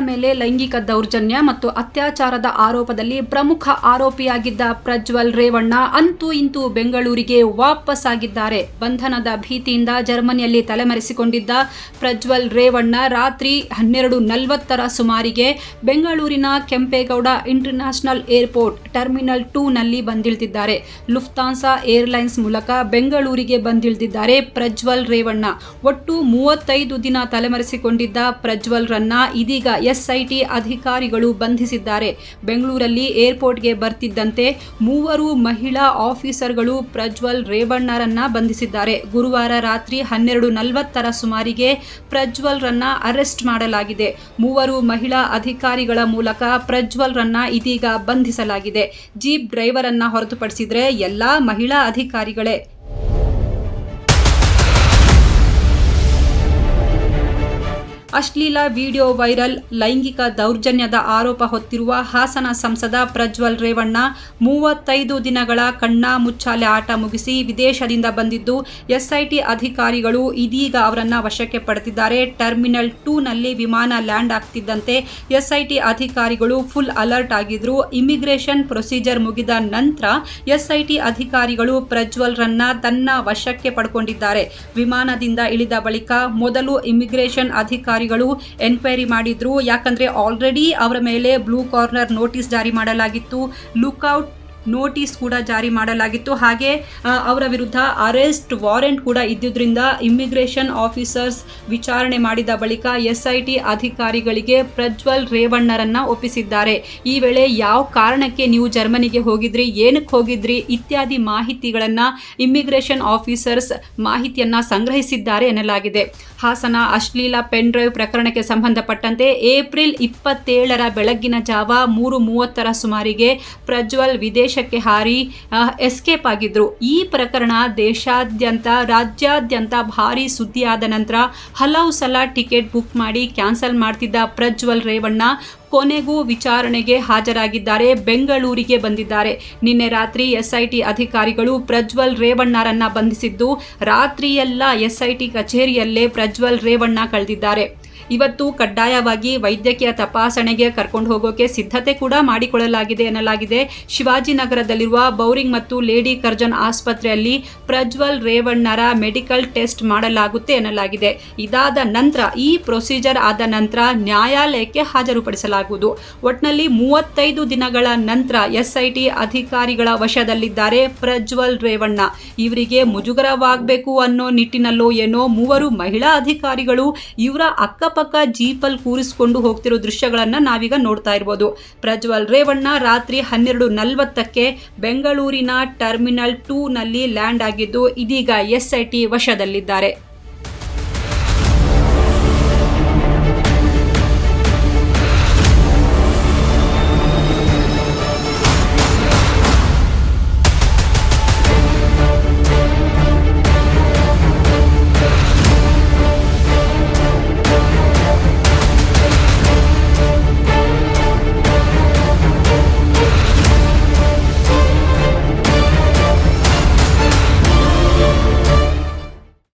ಮೇಲೆ ಲೈಂಗಿಕ ದೌರ್ಜನ್ಯ ಮತ್ತು ಅತ್ಯಾಚಾರದ ಆರೋಪದಲ್ಲಿ ಪ್ರಮುಖ ಆರೋಪಿಯಾಗಿದ್ದ ಪ್ರಜ್ವಲ್ ರೇವಣ್ಣ ಅಂತೂ ಇಂತೂ ಬೆಂಗಳೂರಿಗೆ ವಾಪಸ್ ಆಗಿದ್ದಾರೆ ಬಂಧನದ ಭೀತಿಯಿಂದ ಜರ್ಮನಿಯಲ್ಲಿ ತಲೆಮರೆಸಿಕೊಂಡಿದ್ದ ಪ್ರಜ್ವಲ್ ರೇವಣ್ಣ ರಾತ್ರಿ ಹನ್ನೆರಡು ನಲವತ್ತರ ಸುಮಾರಿಗೆ ಬೆಂಗಳೂರಿನ Kempegowda international airport terminal two ನಲ್ಲಿ ಬಂದಿಳಿದಿದ್ದಾರೆ. ಲುಫ್ತಾನ್ಸಾ ಏರ್ಲೈನ್ಸ್ ಮೂಲಕ ಬೆಂಗಳೂರಿಗೆ ಬಂದಿಳಿದಿದ್ದಾರೆ ಪ್ರಜ್ವಲ್ ರೇವಣ್ಣ. ಒಟ್ಟು ಮೂವತ್ತೈದು ದಿನ ತಲೆಮರೆಸಿಕೊಂಡಿದ್ದ ಪ್ರಜ್ವಲ್ ರನ್ನ ಇದೀಗ ಎಸ್ಐಟಿ ಅಧಿಕಾರಿಗಳು ಬಂಧಿಸಿದ್ದಾರೆ. ಬೆಂಗಳೂರಲ್ಲಿ ಏರ್ಪೋರ್ಟ್ಗೆ ಬರ್ತಿದ್ದಂತೆ ಮೂವರು ಮಹಿಳಾ ಆಫೀಸರ್ಗಳು ಪ್ರಜ್ವಲ್ ರೇವಣ್ಣರನ್ನ ಬಂಧಿಸಿದ್ದಾರೆ. ಗುರುವಾರ ರಾತ್ರಿ ಹನ್ನೆರಡು ನಲವತ್ತರ ಸುಮಾರಿಗೆ ಪ್ರಜ್ವಲ್ರನ್ನ ಅರೆಸ್ಟ್ ಮಾಡಲಾಗಿದೆ. ಮೂವರು ಮಹಿಳಾ ಅಧಿಕಾರಿಗಳ ಮೂಲಕ ಪ್ರಜ್ವಲ್ರನ್ನ ಇದೀಗ ಬಂಧಿಸಲಾಗಿದೆ. ಜೀಪ್ ಡ್ರೈವರ್ ಅನ್ನ ಹೊರತುಪಡಿಸಿದ್ರೆ ಎಲ್ಲಾ ಮಹಿಳಾ ಅಧಿಕಾರಿಗಳೇ ಅಶ್ಲೀಲ ವಿಡಿಯೋ ವೈರಲ್, ಲೈಂಗಿಕ ದೌರ್ಜನ್ಯದ ಆರೋಪ ಹೊತ್ತಿರುವ ಹಾಸನ ಸಂಸದ ಪ್ರಜ್ವಲ್ ರೇವಣ್ಣ ಮೂವತ್ತೈದು ದಿನಗಳ ಕಣ್ಣಾ ಮುಚ್ಚಾಲೆ ಆಟ ಮುಗಿಸಿ ವಿದೇಶದಿಂದ ಬಂದಿದ್ದು, ಎಸ್ಐಟಿ ಅಧಿಕಾರಿಗಳು ಇದೀಗ ಅವರನ್ನ ವಶಕ್ಕೆ ಪಡೆದಿದ್ದಾರೆ. ಟರ್ಮಿನಲ್ ಟೂನಲ್ಲಿ ವಿಮಾನ ಲ್ಯಾಂಡ್ ಆಗ್ತಿದ್ದಂತೆ ಎಸ್ಐಟಿ ಅಧಿಕಾರಿಗಳು ಫುಲ್ ಅಲರ್ಟ್ ಆಗಿದ್ರು. ಇಮಿಗ್ರೇಷನ್ ಪ್ರೊಸೀಜರ್ ಮುಗಿದ ನಂತರ ಎಸ್ಐಟಿ ಅಧಿಕಾರಿಗಳು ಪ್ರಜ್ವಲ್ ರನ್ನ ತನ್ನ ವಶಕ್ಕೆ ಪಡ್ಕೊಂಡಿದ್ದಾರೆ. ವಿಮಾನದಿಂದ ಇಳಿದ ಬಳಿಕ ಮೊದಲು ಇಮಿಗ್ರೇಷನ್ ಅಧಿಕಾರಿಗಳು ಎನ್ಕ್ವೈರಿ ಮಾಡಿದ್ರು. ಯಾಕಂದ್ರೆ ಆಲ್ರೆಡಿ ಅವರ ಮೇಲೆ ಬ್ಲೂ ಕಾರ್ನರ್ ನೋಟಿಸ್ ಜಾರಿ ಮಾಡಲಾಗಿತ್ತು. ಲುಕ್ಔಟ್ ನೋಟಿಸ್ ಕೂಡ ಜಾರಿ ಮಾಡಲಾಗಿತ್ತು. ಹಾಗೆ ಅವರ ವಿರುದ್ಧ ಅರೆಸ್ಟ್ ವಾರೆಂಟ್ ಕೂಡ ಇದ್ದುದರಿಂದ ಇಮಿಗ್ರೇಷನ್ ಆಫೀಸರ್ಸ್ ವಿಚಾರಣೆ ಮಾಡಿದ ಬಳಿಕ ಎಸ್ಐಟಿ ಅಧಿಕಾರಿಗಳಿಗೆ ಪ್ರಜ್ವಲ್ ರೇವಣ್ಣರನ್ನ ಒಪ್ಪಿಸಿದ್ದಾರೆ. ಈ ವೇಳೆ ಯಾವ ಕಾರಣಕ್ಕೆ ನೀವು ಜರ್ಮನಿಗೆ ಹೋಗಿದ್ರಿ, ಏನಕ್ಕೆ ಹೋಗಿದ್ರಿ ಇತ್ಯಾದಿ ಮಾಹಿತಿಗಳನ್ನು ಇಮಿಗ್ರೇಷನ್ ಆಫೀಸರ್ಸ್ ಮಾಹಿತಿಯನ್ನು ಸಂಗ್ರಹಿಸಿದ್ದಾರೆ ಎನ್ನಲಾಗಿದೆ. ಹಾಸನ ಅಶ್ಲೀಲ ಪೆನ್ ಡ್ರೈವ್ ಪ್ರಕರಣಕ್ಕೆ ಸಂಬಂಧಪಟ್ಟಂತೆ ಏಪ್ರಿಲ್ ಇಪ್ಪತ್ತೇಳರ ಬೆಳಗ್ಗಿನ ಜಾವ ಮೂರು ಮೂವತ್ತರ ಸುಮಾರಿಗೆ ಪ್ರಜ್ವಲ್ ವಿದೇಶಕ್ಕೆ ಹಾರಿ ಎಸ್ಕೇಪ್ ಆಗಿದ್ರು. ಈ ಪ್ರಕರಣ ದೇಶಾದ್ಯಂತ, ರಾಜ್ಯಾದ್ಯಂತ ಭಾರಿ ಸುದ್ದಿಯಾದ ನಂತರ ಹಲವು ಸಲ ಟಿಕೆಟ್ ಬುಕ್ ಮಾಡಿ ಕ್ಯಾನ್ಸಲ್ ಮಾಡ್ತಿದ್ದ ಪ್ರಜ್ವಲ್ ರೇವಣ್ಣ ಕೊನೆಗೂ ವಿಚಾರಣೆಗೆ ಹಾಜರಾಗಿದ್ದಾರೆ. ಬೆಂಗಳೂರಿಗೆ ಬಂದಿದ್ದಾರೆ. ನಿನ್ನೆ ರಾತ್ರಿ ಎಸ್ಐಟಿ ಅಧಿಕಾರಿಗಳು ಪ್ರಜ್ವಲ್ ರೇವಣ್ಣರನ್ನ ಬಂಧಿಸಿದ್ದು, ರಾತ್ರಿಯೆಲ್ಲ ಎಸ್ಐಟಿ ಕಚೇರಿಯಲ್ಲೇ ಪ್ರಜ್ವಲ್ ರೇವಣ್ಣ ಕಳೆದಿದ್ದಾರೆ. ಇವತ್ತು ಕಡ್ಡಾಯವಾಗಿ ವೈದ್ಯಕೀಯ ತಪಾಸಣೆಗೆ ಕರ್ಕೊಂಡು ಹೋಗೋಕೆ ಸಿದ್ಧತೆ ಕೂಡ ಮಾಡಿಕೊಳ್ಳಲಾಗಿದೆ ಎನ್ನಲಾಗಿದೆ. ಶಿವಾಜಿನಗರದಲ್ಲಿರುವ ಬೌರಿಂಗ್ ಮತ್ತು ಲೇಡಿ ಕರ್ಜನ್ ಆಸ್ಪತ್ರೆಯಲ್ಲಿ ಪ್ರಜ್ವಲ್ ರೇವಣ್ಣರ ಮೆಡಿಕಲ್ ಟೆಸ್ಟ್ ಮಾಡಲಾಗುತ್ತೆ ಎನ್ನಲಾಗಿದೆ. ಇದಾದ ನಂತರ, ಈ ಪ್ರೊಸೀಜರ್ ಆದ ನಂತರ ನ್ಯಾಯಾಲಯಕ್ಕೆ ಹಾಜರುಪಡಿಸಲಾಗುವುದು ಒಟ್ನಲ್ಲಿ ಮೂವತ್ತೈದು ದಿನಗಳ ನಂತರ ಎಸ್ಐಟಿ ಅಧಿಕಾರಿಗಳ ವಶದಲ್ಲಿದ್ದಾರೆ ಪ್ರಜ್ವಲ್ ರೇವಣ್ಣ. ಇವರಿಗೆ ಮುಜುಗರವಾಗಬೇಕು ಅನ್ನೋ ನಿಟ್ಟಿನಲ್ಲೋ ಏನೋ ಮೂವರು ಮಹಿಳಾ ಅಧಿಕಾರಿಗಳು ಇವರ ಅಕ್ಕಪಕ್ಕ ಜೀಪಲ್ ಕೂರಿಸಿಕೊಂಡು ಹೋಗ್ತಿರೋ ದೃಶ್ಯಗಳನ್ನ ನಾವೀಗ ನೋಡ್ತಾ ಇರ್ಬೋದು. ಪ್ರಜ್ವಲ್ ರೇವಣ್ಣ ರಾತ್ರಿ ಹನ್ನೆರಡು ನಲವತ್ತಕ್ಕೆ ಬೆಂಗಳೂರಿನ ಟರ್ಮಿನಲ್ ಟೂ ನಲ್ಲಿ ಲ್ಯಾಂಡ್ ಆಗಿದ್ದು ಇದೀಗ ಎಸ್ಐಟಿ ವಶದಲ್ಲಿದ್ದಾರೆ.